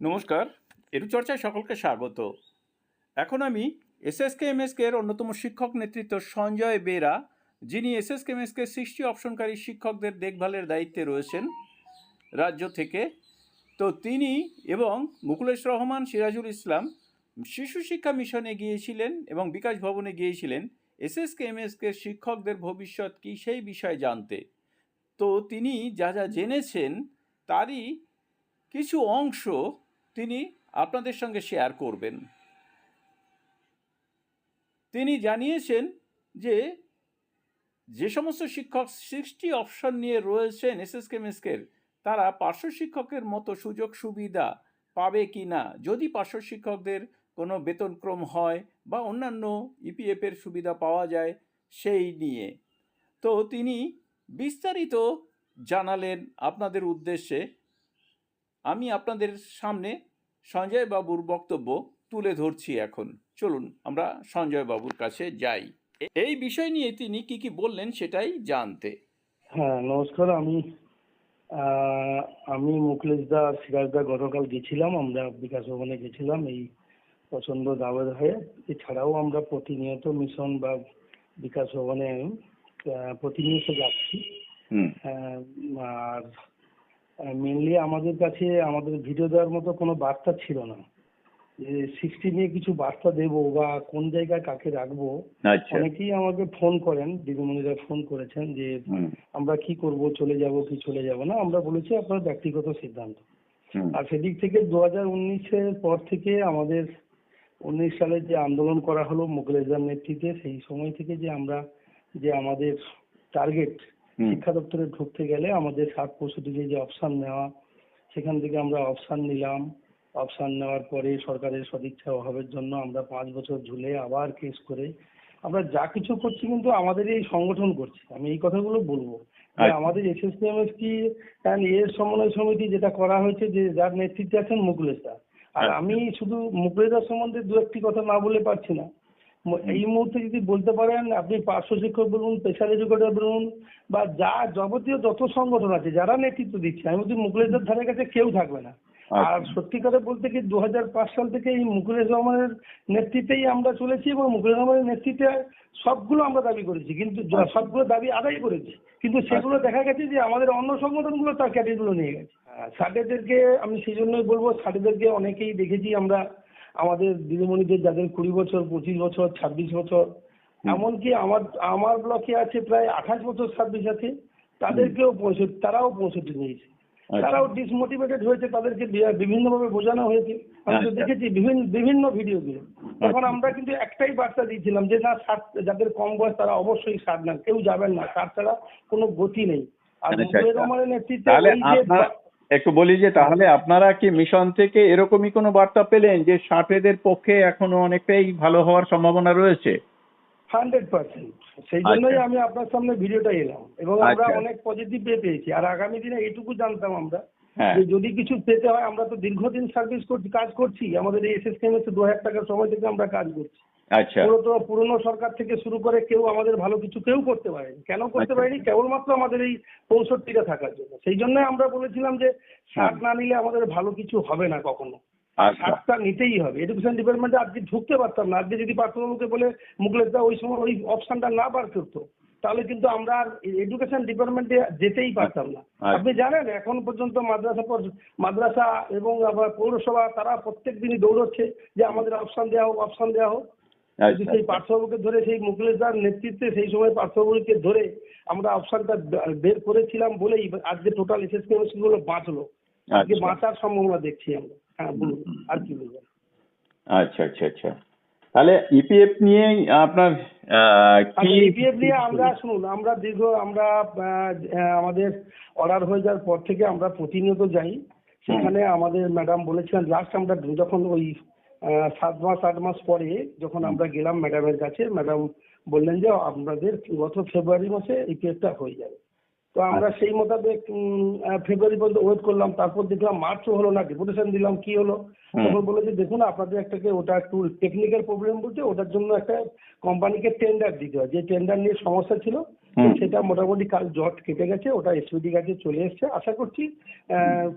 নমস্কার চর্চায় সকলকে স্বাগত। এখন আমি এসএসকে এমএসকে এর অন্যতম শিক্ষক নেতৃত্ব সঞ্জয় বেরা, যিনি এসএসকে এমএসকে সৃষ্টি অপশনকারী শিক্ষকদের দেখভালের দায়িত্বে রয়েছেন রাজ্য থেকে। তো তিনি এবং মুকুলেশ রহমান সিরাজুল ইসলাম শিশু শিক্ষা মিশনে গিয়েছিলেন এবং বিকাশ ভবনে গিয়েছিলেন এসএসকে এমএসকে শিক্ষকদের ভবিষ্যৎ কী সেই বিষয়ে জানতে। তো তিনি যা যা জেনেছেন তারই কিছু অংশ তিনি আপনাদের সঙ্গে শেয়ার করবেন। তিনি জানিয়েছেন যে যে সমস্ত শিক্ষক সৃষ্টি অপশন নিয়ে রয়েছেন এসএসকে মেসকের তারা পার্শ্ব শিক্ষকের মতো সুযোগ সুবিধা পাবে কি না? যদি পার্শ্ব শিক্ষকদের কোনো বেতনক্রম হয় বা অন্যান্য ইপিএফের সুবিধা পাওয়া যায়, সেই নিয়ে। তো তিনি বিস্তারিত জানালেন আপনাদের উদ্দেশ্যে। আমি আপনাদের সামনে সঞ্জয় বাবুর বক্তব্য তুলে ধরছি এখন। চলুন, আমরা সঞ্জয় বাবুর কাছে যাই। এই বিষয় নিয়ে তিনি কি কি বললেন সেটাই জানতে। হ্যাঁ নমস্কার। আমি আমি মুকলেশ দা, সিরাজ দা গতকাল গেছিলাম। আমরা বিকাশ ভবনে গেছিলাম এই প্রচণ্ড দাবের হয়ে। এছাড়াও আমরা প্রতিনিয়ত মিশন বা বিকাশ ভবনে প্রতিনিয়ত যাচ্ছি। মেনলি আমাদের কাছে আমাদের ভিডিও দেওয়ার মতো কোনো বার্তা ছিল না। যে সিক্সটি নিয়ে কিছু বার্তা দেবো বা কোন জায়গায় কাকে রাখব। আচ্ছা। অনেকেই আমাকে ফোন করেন দিদিমণিরা ফোন করেছেন যে আমরা কি করব চলে যাব কি চলে যাব না আমরা বলেছি আপনার ব্যক্তিগত সিদ্ধান্ত। আর সেদিক থেকে দু হাজার উনিশের পর থেকে আমাদের উনিশ সালে যে আন্দোলন করা হলো মুগলেজার নেতৃত্বে সেই সময় থেকে যে আমরা যে আমাদের টার্গেট শিক্ষা দপ্তরে ঢুকতে গেলে আমাদের ষাট পঁয়ষট্টি যে অপশান নেওয়া সেখান থেকে আমরা অপশান নিলাম। অপশান নেওয়ার পরে সরকারের সদিচ্ছা অভাবের জন্য আমরা পাঁচ বছর ঝুলে আবার কেস করে আমরা যা কিছু করছি কিন্তু আমাদের এই সংগঠন করছি। আমি এই কথাগুলো বলব। আচ্ছা। আমাদের এসএসপিএমএস কি এর সমন্বয় সমিতি যেটা করা হয়েছে যে যার নেতৃত্বে আছেন মুকুলেশ দা। আর আচ্ছা। আমি শুধু মুকুলেশ দার সম্বন্ধে দু একটি কথা না বলে পারছি না। এই মুহূর্তে যদি বলতে পারেন আপনি পার্শ্ব শিক্ষক বলুন পেশার এডুকেটর বলুন বা যা যাবতীয় যত সংগঠন আছে যারা নেতৃত্ব দিচ্ছে আমি বলছি মুকুলেশদের ধারে কাছে কেউ থাকবে না। আর আচ্ছা সত্যি কথা বলতে কি দু সাল থেকে এই মুকুলেশ রহমানের নেতৃত্বেই আমরা চলেছি এবং মুকুলেশ রহমানের নেতৃত্বে সবগুলো আমরা দাবি করেছি। কিন্তু আচ্ছা। সবগুলো দাবি আদায় করেছি। কিন্তু সেগুলো দেখা গেছে যে আমাদের অন্য সংগঠনগুলো তার ক্যাটেগরিগুলো নিয়ে গেছে। সাটেদেরকে আমি সেই জন্যই বলব সাটেদেরকে অনেকেই দেখেছি আমরা আমাদের দিদিমণিদের যাদের কুড়ি বছর পঁচিশ বছর ছাব্বিশ বছর এমনকি আমার আমার ব্লকে আছে প্রায় আঠাশ বছর সার্ভিস আছে তাদেরকেও পঁয়ষট্টি তারাও পঁয়ষট্টি নিয়েছে আচ্ছা। তারাও ডিসমোটিভেটেড হয়েছে তাদেরকে বিভিন্নভাবে বোঝানো হয়েছে। আমি তো আচ্ছা। দেখেছি বিভিন্ন বিভিন্ন ভিডিওগুলো তখন আমরা কিন্তু একটাই বার্তা দিয়েছিলাম যে না সার যাদের কম বয়স তারা অবশ্যই সার নেন। কেউ যাবেন না সার ছাড়া কোনো গতি নেই। আর আচ্ছা, আচ্ছা। রহমানের নেতৃত্বে একটু বলি যে তাহলে আপনারা কি মিশন থেকে এরকমই কোনো বার্তা পেলেন যে ষাটেদের পক্ষে এখনও অনেকটাই ভালো হওয়ার সম্ভাবনা রয়েছে? Hundred percent. সেই জন্যই আচ্ছা। আমি আপনার সামনে ভিডিওটা এলাম। এবং আমরা আচ্ছা। অনেক পজিটিভ পেয়ে পেয়েছি। আর আগামী দিনে এইটুকু জানতাম আমরা হ্যাঁ। যে যদি কিছু পেতে হয় আমরা তো দীর্ঘদিন সার্ভিস করছি কাজ করছি। আমাদের এই এসএসকেএমএস দু হাজার টাকার সময় থেকে আমরা কাজ করছি। আচ্ছা। পুরো পুরনো সরকার থেকে শুরু করে কেউ আমাদের ভালো কিছু কেউ করতে পারেনি। কেন করতে আচ্ছা। পারেনি? কেবলমাত্র আমাদের এই পঁয়ষট্টিটা থাকার জন্য। সেই জন্য আমরা বলেছিলাম যে শার্ট না নিলে আমাদের ভালো কিছু হবে না কখনো। আচ্ছা। নিতেই হবে। এডুকেশন ডিপার্টমেন্টে আজকে ঢুকতে পারতাম না। আজকে যদি পার্থবাবুকে বলে মুকলেশ দা ওই সময় ওই অপশনটা না বার করতো তাহলে কিন্তু আমরা আর এডুকেশন ডিপার্টমেন্টে যেতেই পারতাম না। আচ্ছা। আপনি জানেন এখন পর্যন্ত মাদ্রাসা মাদ্রাসা এবং আবার পৌরসভা তারা প্রত্যেক দিনই দৌড়চ্ছে যে আমাদের অপশন দেওয়া হোক অপশন দেওয়া হোক। আচ্ছা সেই পার্থবাবুকে ধরে সেই মুকলেশ দার নেতৃত্বে সেই সময় পার্থবাবুকে ধরে আমরা অপশনটা বের করেছিলাম বলেই আজকে টোটাল এসএসকে গুলো বাঁচলো। আজকে আচ্ছা। বাঁচার সম্ভাবনা দেখছি আমরা। হ্যাঁ বলুন আর কি বলবেন? আচ্ছা আচ্ছা আচ্ছা। তাহলে ইপিএফ নিয়ে আপনার কি ইপিএফ নিয়ে আমরা শুনুন আমরা দীর্ঘ আমরা আমাদের অর্ডার হয়ে যাওয়ার পর থেকে আমরা প্রতিনিয়ত যাই। সেখানে আমাদের ম্যাডাম বলেছিলেন লাস্ট আমরা যখন ওই সাত মাস আট মাস পরে যখন আমরা গেলাম ম্যাডামের কাছে ম্যাডাম বললেন যে আপনাদের গত ফেব্রুয়ারি মাসে ইপিএফটা হয়ে যাবে। তো আমরা সেই মোতাবেক ফেব্রুয়ারি পর্যন্ত ওয়েট করলাম। তারপর দেখলাম মার্চও হলো না ডেপুটেশন দিলাম কি হলো? তখন বলে যে দেখুন আপনাদের একটাকে ওটা একটু টেকনিক্যাল প্রবলেম বলতে ওটার জন্য একটা কোম্পানিকে টেন্ডার দিতে হয়। যে টেন্ডার নিয়ে সমস্যা ছিল। সেটা মোটামুটি কাল জট কেটে গেছে ওটা এসপিডি কাছে চলে এসেছে। আশা করছি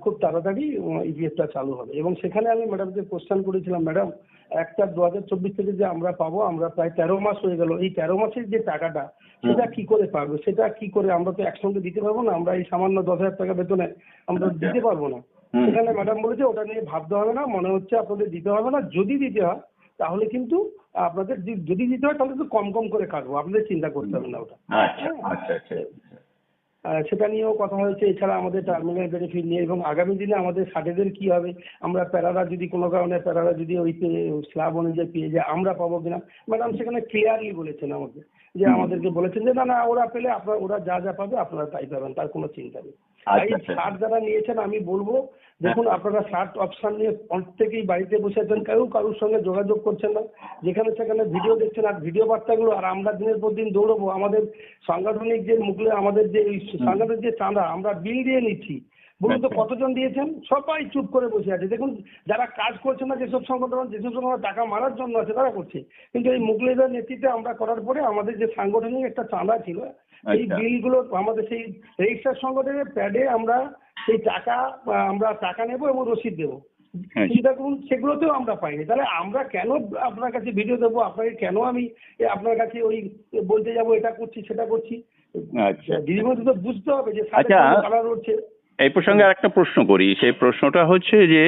খুব তাড়াতাড়ি ইপিএফটা চালু হবে। এবং সেখানে আমি ম্যাডামকে কোশ্চেন করেছিলাম ম্যাডাম একটা দু হাজার চব্বিশ থেকে যে আমরা পাবো আমরা প্রায় তেরো মাস হয়ে গেল। এই তেরো মাসের যে টাকাটা সেটা কি করে পাবো সেটা কি করে আমরা তো একসঙ্গে দিতে পারব না? আমরা এই সামান্য দশ হাজার টাকা বেতনে আমরা দিতে পারব না। সেখানে ম্যাডাম বলেছে ওটা নিয়ে ভাবতে হবে না। মনে হচ্ছে আপনাদের দিতে হবে না। যদি দিতে হয় তাহলে কিন্তু আপনাদের যদি- দিতে হয় তাহলে কম কম করে কাটবো। আপনাদের চিন্তা করতে হবে না ওটা। আচ্ছা আচ্ছা আচ্ছা। সেটা নিয়েও কথা হয়েছে। এছাড়া আমাদের টার্মিনাল বেনিফিট নিয়ে এবং আগামী দিনে আমাদের ষাটেদের কি হবে? আমরা প্যারারা যদি কোনো কারণে প্যারারা যদি ওই স্ল্যাব অনুযায়ী পেয়ে যায় আমরা পাবো কিনা? ম্যাডাম সেখানে ক্লিয়ারলি বলেছেন আমাকে যে আমাদেরকে বলেছেন যে না না ওরা পেলে আপনার ওরা যা যা পাবে আপনারা তাই পাবেন তার কোনো চিন্তা নেই। এই। ছাড় যারা নিয়েছেন আমি বলব দেখুন আপনারা শার্ট অপশন নিয়ে প্রত্যেকেই বাড়িতে বসে আছেন কেউ কারোর সঙ্গে যোগাযোগ করছেন না। যেখানে সেখানে ভিডিও দেখছেন আর ভিডিও বার্তাগুলো আর আমরা দিনের পর দিন দৌড়বো। আমাদের সাংগঠনিক যে মুখলে আমাদের যে সাংগঠনিক যে চাঁদা আমরা বিল দিয়ে নিচ্ছি। বলুন তো আচ্ছা। কতজন দিয়েছেন? সবাই চুপ করে বসে আছে। দেখুন যারা কাজ করছে না যেসব সংগঠন যেসব সংগঠন টাকা মারার জন্য আছে তারা করছে। কিন্তু এই মুগলিদের নেতৃত্বে আমরা করার পরে আমাদের যে সাংগঠনিক একটা চাঁদা ছিল এই আচ্ছা। বিলগুলো আমাদের সেই রেজিস্টার সংগঠনের প্যাডে আমরা সেই টাকা আমরা টাকা নেব এবং রসিদ দেবো। চিন্তা করুন সেগুলোতেও আমরা পাইনি। তাহলে আমরা কেন আপনার কাছে ভিডিও দেবো? আপনাকে কেন আমি আপনার কাছে ওই বলতে যাব এটা করছি সেটা করছি? আচ্ছা। দিদিমণি তো বুঝতে হবে যে। কালার উঠছে এই প্রসঙ্গে আরেকটা প্রশ্ন করি। সেই প্রশ্নটা হচ্ছে যে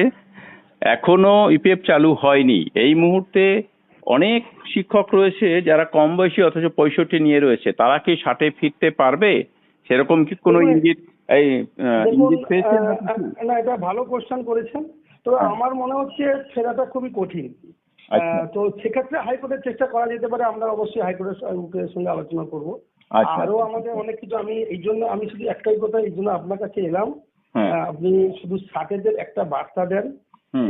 এখনও ইপিএফ চালু হয়নি। এই মুহূর্তে অনেক শিক্ষক রয়েছে যারা কম বয়সী অথচ পঁয়ষট্টি নিয়ে রয়েছে। তারা কি ষাটে ফিরতে পারবে? সেরকম কি কোনো ইঙ্গিত এই? না এটা ভালো কোশ্চেন করেছেন। তো হ্যাঁ। আমার মনে হচ্ছে ফেরাটা খুবই কঠিন। আচ্ছা। তো সেক্ষেত্রে হাইকোর্টের চেষ্টা করা যেতে পারে আমরা অবশ্যই হাইকোর্টের সঙ্গে- আলোচনা করব। আচ্ছা। আরও আমাদের অনেক কিছু আমি এই জন্য আমি শুধু একটাই কথা এই জন্য আপনার কাছে এলাম। হ্যাঁ। আপনি শুধু ষাটেদের একটা বার্তা দেন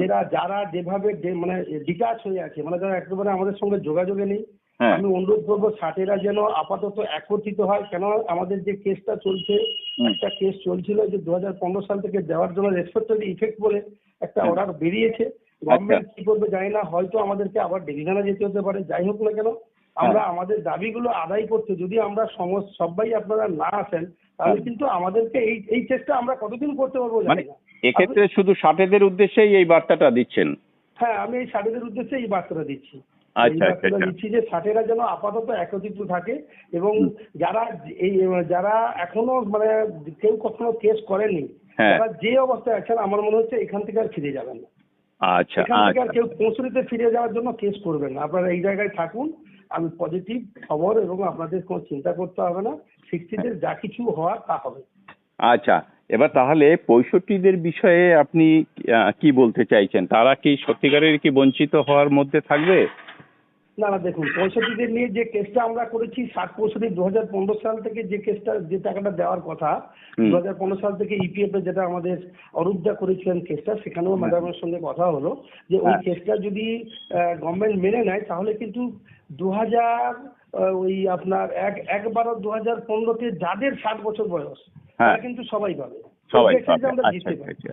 এরা যারা যেভাবে মানে ডিটাচ হয়ে আছে মানে যারা একেবারে আমাদের সঙ্গে যোগাযোগে নেই আমি অনুরোধ করব ষাটেরা যেন আপাতত একত্রিত হয়। কেন আমাদের যে কেসটা চলছে একটা কেস চলছিল যে দু হাজার পনেরো সাল থেকে দেওয়ার জন্য রেসপেক্টরি ইফেক্ট বলে একটা হ্যাঁ। অর্ডার বেরিয়েছে। গভর্নমেন্ট কি করবে জানি না হয়তো আমাদেরকে আবার ডিভিশনে যেতে হতে পারে। যাই হোক না কেন আমরা হ্যাঁ। আমাদের দাবিগুলো আদায় করতে যদি আমরা সমস্ত সবাই আপনারা না আসেন তাহলে হ্যাঁ। কিন্তু আমাদেরকে এই এই চেষ্টা আমরা কতদিন করতে পারব মানে জানি না। এক্ষেত্রে শুধু ষাটেদের উদ্দেশ্যেই এই বার্তাটা দিচ্ছেন? হ্যাঁ আমি এই ষাটেদের উদ্দেশ্যে এই বার্তাটা দিচ্ছি। এই আচ্ছা আচ্ছা। দিচ্ছি যে ষাটেরা যেন আপাতত একত্রিত থাকে এবং যারা এই যারা এখনও মানে কেউ কখনো কেস করেনি হ্যাঁ। তারা যে অবস্থায় আছেন আমার মনে হচ্ছে এখান থেকে আর ফিরে যাবেন না। আচ্ছা আচ্ছা। কেউ পৌঁছরিতে ফিরে যাওয়ার জন্য কেস করবেন না। আপনারা এই জায়গায় থাকুন আমি পজিটিভ খবর এবং আপনাদের কোনো চিন্তা করতে হবে না। সিক্সটিদের যা কিছু হওয়ার তা হবে। আচ্ছা এবার তাহলে পঁয়ষট্টিদের বিষয়ে আপনি কি বলতে চাইছেন? তারা কি সত্যিকারের কি বঞ্চিত হওয়ার মধ্যে থাকবে? না না দেখুন পঁয়ষট্টিদের নিয়ে যে কেসটা আমরা করেছি ষাট পঁয়ষট্টি দু হাজার পনেরো সাল থেকে যে কেসটা যে টাকাটা দেওয়ার কথা। দু হাজার পনেরো সাল থেকে ইপিএফ এ যেটা আমাদের অরূপদা করেছিলেন কেসটা সেখানেও ম্যাডামের সঙ্গে কথা হলো যে ওই হ্যাঁ। কেসটা যদি গভর্নমেন্ট মেনে নেয় তাহলে কিন্তু দু হাজার ওই আপনার এক এক বারো দু হাজার পনেরোতে যাদের ষাট বছর বয়স হ্যাঁ। তারা কিন্তু সবাই পাবে। সবাই আমরা আচ্ছা জিততে আচ্ছা পারি। আচ্ছা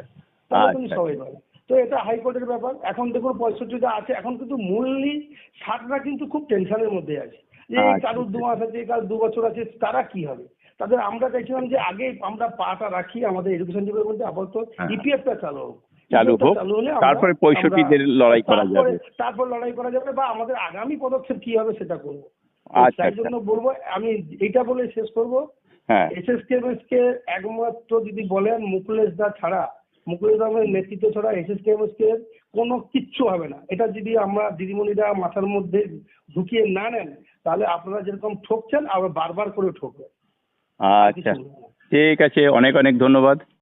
আচ্ছা। সবাই পাবে। তো এটা হাইকোর্টের ব্যাপার। এখন দেখুন পঁয়ষট্টিটা আছে এখন কিন্তু মূললি ষাটরা কিন্তু খুব টেনশনের মধ্যে আছে। যে এই আচ্ছা, কারোর দু মাস আছে কারোর দু বছর আছে তারা কি হবে? তাদের আমরা চাইছিলাম যে আগে আমরা পাটা রাখি আমাদের এডুকেশন ডিপার্টমেন্টে আপাতত হ্যাঁ। ইপিএফটা চালু হোক। চালু হোক, চালু হলে তারপরে 65 আমরা- লড়াই করা যাবে। তারপর লড়াই করা যাবে বা আমাদের আগামী পদক্ষেপ কি হবে সেটা করব। আচ্ছা, তাই আচ্ছা। জন্য বলব আমি এইটা বলে শেষ করব। হ্যাঁ। এসএসকে কে একমাত্র যদি বলেন মুকুলেশ দা ছাড়া মুকুলেশ দামের নেতৃত্ব ছাড়া এসএসকে কে কোনো কিচ্ছু হবে না। এটা যদি আমরা দিদিমণিরা মাথার মধ্যে ঢুকিয়ে না নেন তাহলে আপনারা যেরকম ঠকছেন আবার বারবার করে ঠকবেন। আচ্ছা। ঠিক আছে অনেক অনেক ধন্যবাদ।